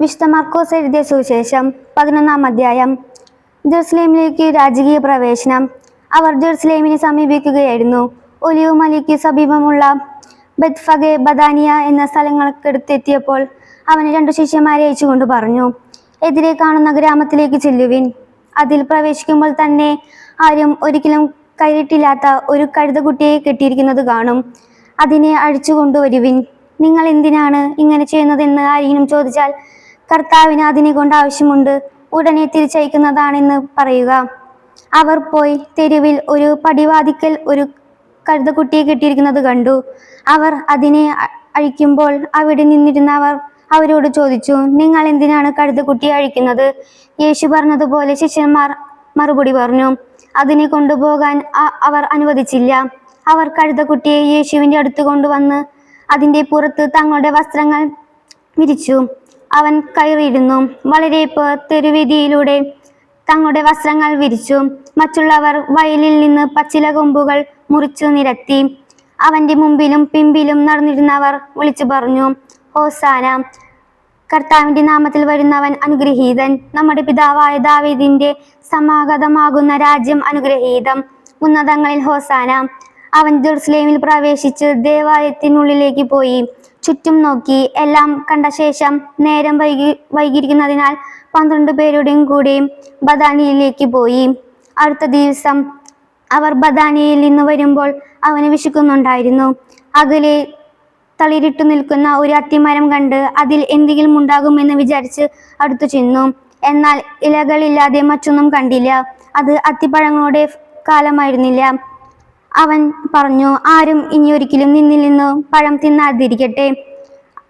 വിശുദ്ധ മർക്കോസ് എഴുതിയ സുവിശേഷം പതിനൊന്നാം അധ്യായം. ജെറുസലേമിലേക്ക് രാജകീയ പ്രവേശനം. അവർ ജെറുസലേമിനെ സമീപിക്കുകയായിരുന്നു. ഒലിവ് മലിക്ക് സമീപമുള്ള ബെത്ഫഗെ ബദാനിയ എന്ന സ്ഥലങ്ങൾക്കടുത്തെത്തിയപ്പോൾ അവന് രണ്ടു ശിഷ്യന്മാരെ അയച്ചുകൊണ്ട് പറഞ്ഞു എതിരെ കാണുന്ന ഗ്രാമത്തിലേക്ക് ചെല്ലുവിൻ. അതിൽ പ്രവേശിക്കുമ്പോൾ തന്നെ ആരും ഒരിക്കലും കയറിയിട്ടില്ലാത്ത ഒരു കഴുതകുട്ടിയെ കെട്ടിയിരിക്കുന്നത് കാണും. അതിനെ അഴിച്ചു കൊണ്ടുവരുവിൻ നിങ്ങൾ എന്തിനാണ് ഇങ്ങനെ ചെയ്യുന്നതെന്ന് ആരെങ്കിലും ചോദിച്ചാൽ കർത്താവിന് അതിനെ കൊണ്ട് ആവശ്യമുണ്ട്. ഉടനെ തിരിച്ചയക്കുന്നതാണെന്ന് പറയുക. അവർ പോയി തെരുവിൽ ഒരു പടിവാതിക്കൽ ഒരു കഴുതക്കുട്ടിയെ കെട്ടിയിരിക്കുന്നത് കണ്ടു. അവർ അതിനെ അഴിക്കുമ്പോൾ അവിടെ നിന്നിരുന്ന അവർ അവരോട് ചോദിച്ചു നിങ്ങൾ എന്തിനാണ് കഴുതക്കുട്ടിയെ അഴിക്കുന്നത്? യേശു പറഞ്ഞതുപോലെ ശിഷ്യന്മാർ മറുപടി പറഞ്ഞു അതിനെ കൊണ്ടുപോകാൻ അവർ അനുവദിച്ചില്ല. അവർ കഴുതക്കുട്ടിയെ യേശുവിന്റെ അടുത്ത് കൊണ്ടുവന്ന് അതിന്റെ പുറത്ത് തങ്ങളുടെ വസ്ത്രങ്ങൾ വിരിച്ചു. അവൻ കയറിയിരുന്നു വളരെ തെരുവീതിയിലൂടെ തങ്ങളുടെ വസ്ത്രങ്ങൾ വിരിച്ചു. മറ്റുള്ളവർ വയലിൽ നിന്ന് പച്ചില കൊമ്പുകൾ മുറിച്ചു നിരത്തി. അവന്റെ മുമ്പിലും പിമ്പിലും നടന്നിരുന്നവർ വിളിച്ചു പറഞ്ഞു ഹോസാന കർത്താവിന്റെ നാമത്തിൽ വരുന്നവൻ അനുഗ്രഹീതൻ. നമ്മുടെ പിതാവായ ദാവീദിന്റെ സമാഗതമാകുന്ന രാജ്യം അനുഗ്രഹീതം. ഉന്നതങ്ങളിൽ ഹോസാന. അവൻ ജെറുസലേമിൽ പ്രവേശിച്ച് ദേവാലയത്തിനുള്ളിലേക്ക് പോയി. ചുറ്റും നോക്കി എല്ലാം കണ്ട ശേഷം നേരം വൈകി വൈകിയിരിക്കുന്നതിനാൽ പന്ത്രണ്ട് പേരുടെയും കൂടെ ബദാനിയിലേക്ക് പോയി. അടുത്ത ദിവസം അവർ ബദാനിയിൽ നിന്ന് വരുമ്പോൾ അവന് വിശക്കുന്നുണ്ടായിരുന്നു. അകലെ തളിരിട്ടു നിൽക്കുന്ന ഒരു അത്തിമരം കണ്ട് അതിൽ എന്തെങ്കിലും ഉണ്ടാകുമെന്ന് വിചാരിച്ച് അടുത്തു ചെന്നു. എന്നാൽ ഇലകളില്ലാതെ മറ്റൊന്നും കണ്ടില്ല. അത് അത്തിപ്പഴങ്ങളുടെ കാലമായിരുന്നില്ല. അവൻ പറഞ്ഞു ആരും ഇനി ഒരിക്കലും നിന്നിൽ നിന്ന് പഴം തിന്നാതിരിക്കട്ടെ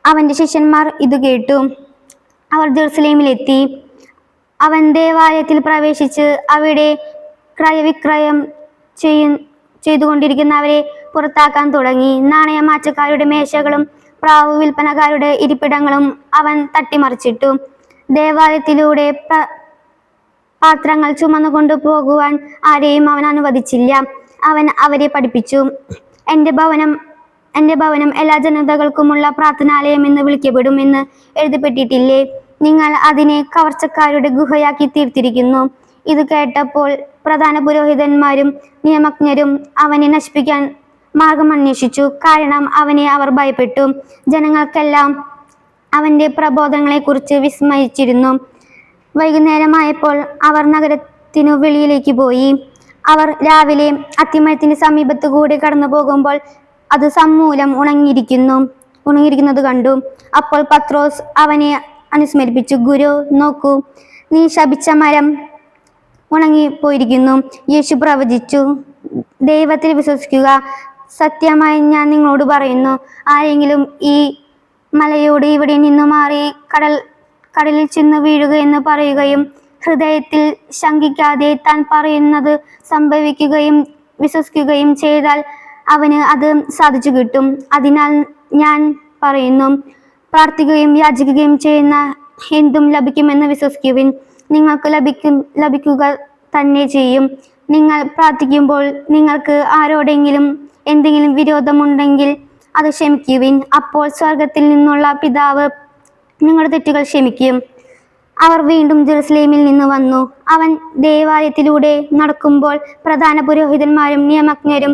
അവന്റെ ശിഷ്യന്മാർ ഇത് കേട്ടു. അവർ ജെറുസലേമിലെത്തി. അവൻ ദേവാലയത്തിൽ പ്രവേശിച്ച് അവിടെ ക്രയവിക്രയം ചെയ്യ ചെയ്തുകൊണ്ടിരിക്കുന്നവരെ പുറത്താക്കാൻ തുടങ്ങി. നാണയമാറ്റക്കാരുടെ മേശകളും പ്രാവ് വിൽപ്പനക്കാരുടെ ഇരിപ്പിടങ്ങളും അവൻ തട്ടിമറിച്ചിട്ടു. ദേവാലയത്തിലൂടെ പാത്രങ്ങൾ ചുമന്നുകൊണ്ട് പോകുവാൻ ആരെയും അവൻ അനുവദിച്ചില്ല. അവൻ അവരെ പഠിപ്പിച്ചു. എന്റെ ഭവനം എന്റെ ഭവനം എല്ലാ ജനതകൾക്കുമുള്ള പ്രാർത്ഥനാലയം എന്ന് വിളിക്കപ്പെടും എന്ന് എഴുതപ്പെട്ടിട്ടില്ലേ? നിങ്ങൾ അതിനെ കവർച്ചക്കാരുടെ ഗുഹയാക്കി തീർത്തിരിക്കുന്നു. ഇത് കേട്ടപ്പോൾ പ്രധാന പുരോഹിതന്മാരും നിയമജ്ഞരും അവനെ നശിപ്പിക്കാൻ മാർഗം അന്വേഷിച്ചു. കാരണം അവനെ അവർ ഭയപ്പെട്ടു. ജനങ്ങൾക്കെല്ലാം അവന്റെ പ്രബോധനങ്ങളെക്കുറിച്ച് വിസ്മയിച്ചിരുന്നു. വൈകുന്നേരമായപ്പോൾ അവർ നഗരത്തിനു വെളിയിലേക്ക് പോയി. അവർ രാവിലെ അത്തിമരത്തിന്റെ സമീപത്ത് കൂടി കടന്നു പോകുമ്പോൾ അത് സമൂലം ഉണങ്ങിയിരിക്കുന്നു. ഉണങ്ങിയിരിക്കുന്നത് കണ്ടു. അപ്പോൾ പത്രോസ് അവനെ അനുസ്മരിപ്പിച്ചു. ഗുരു നോക്കൂ. നീ ശപിച്ച മരം ഉണങ്ങി പോയിരിക്കുന്നു യേശു പ്രവചിച്ചു. ദൈവത്തിൽ വിശ്വസിക്കുക. സത്യമായി ഞാൻ നിങ്ങളോട് പറയുന്നു. ആരെങ്കിലും ഈ മലയോട് ഇവിടെ നിന്ന് മാറി കടൽ കടലിൽ ചെന്ന് വീഴുക എന്ന് പറയുകയും ഹൃദയത്തിൽ ശങ്കിക്കാതെ താൻ പറയുന്നത് സംഭവിക്കുകയും വിശ്വസിക്കുകയും ചെയ്താൽ അവന് അത് സാധിച്ചു കിട്ടും. അതിനാൽ ഞാൻ പറയുന്നു പ്രാർത്ഥിക്കുകയും യാചിക്കുകയും ചെയ്യുന്ന എന്തും ലഭിക്കുമെന്ന് വിശ്വസിക്കുവിൻ. നിങ്ങൾക്ക് ലഭിക്കും ലഭിക്കുക തന്നെ ചെയ്യും. നിങ്ങൾ പ്രാർത്ഥിക്കുമ്പോൾ നിങ്ങൾക്ക് ആരോടെങ്കിലും എന്തെങ്കിലും വിരോധമുണ്ടെങ്കിൽ അത് ക്ഷമിക്കുവിൻ. അപ്പോൾ സ്വർഗത്തിൽ നിന്നുള്ള പിതാവ് നിങ്ങളുടെ തെറ്റുകൾ ക്ഷമിക്കും. അവർ വീണ്ടും ജെറുസലേമിൽ നിന്ന് വന്നു. അവൻ ദേവാലയത്തിലൂടെ നടക്കുമ്പോൾ പ്രധാന പുരോഹിതന്മാരും നിയമജ്ഞരും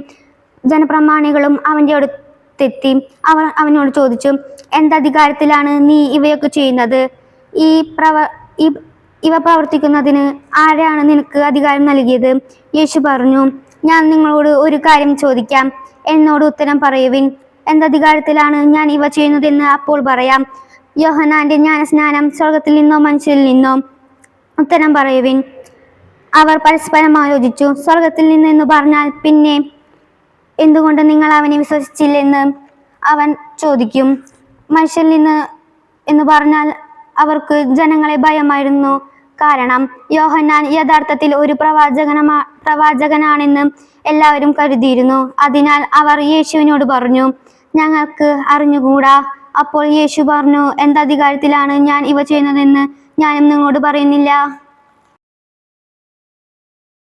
ജനപ്രമാണികളും അവന്റെ അടുത്തെത്തി. അവർ അവനോട് ചോദിച്ചു എന്തധികാരത്തിലാണ് നീ ഇവയൊക്കെ ചെയ്യുന്നത്? ഈ പ്രവ ഈ ഇവ പ്രവർത്തിക്കുന്നതിന് ആരാണ് നിനക്ക് അധികാരം നൽകിയത്? യേശു പറഞ്ഞു ഞാൻ നിങ്ങളോട് ഒരു കാര്യം ചോദിക്കാം. എന്നോട് ഉത്തരം പറയുവിൻ. എന്തധികാരത്തിലാണ് ഞാൻ ഇവ ചെയ്യുന്നതെന്ന് അപ്പോൾ പറയാം. യോഹനാന്റെ ജ്ഞാനസ്നാനം സ്വർഗത്തിൽ നിന്നോ മനുഷ്യരിൽ നിന്നോ ഉത്തരം പറയുവിൻ. അവർ പരസ്പരം ആലോചിച്ചു സ്വർഗത്തിൽ നിന്ന് എന്ന് പറഞ്ഞാൽ പിന്നെ എന്തുകൊണ്ട് നിങ്ങൾ അവനെ വിശ്വസിച്ചില്ലെന്ന് അവൻ ചോദിക്കും. മനുഷ്യരിൽ നിന്ന് എന്ന് പറഞ്ഞാൽ അവർക്ക് ജനങ്ങളെ ഭയമായിരുന്നു. കാരണം യോഹന്നാൻ യഥാർത്ഥത്തിൽ ഒരു പ്രവാചകനമാ പ്രവാചകനാണെന്ന് എല്ലാവരും കരുതിയിരുന്നു. അതിനാൽ അവർ യേശുവിനോട് പറഞ്ഞു ഞങ്ങൾക്ക് അറിഞ്ഞുകൂടാ അപ്പോൾ യേശു പറഞ്ഞു എന്തധികാരത്തിലാണ് ഞാൻ ഇവ ചെയ്യുന്നതെന്ന് ഞാനും നിങ്ങളോട് പറയുന്നില്ല?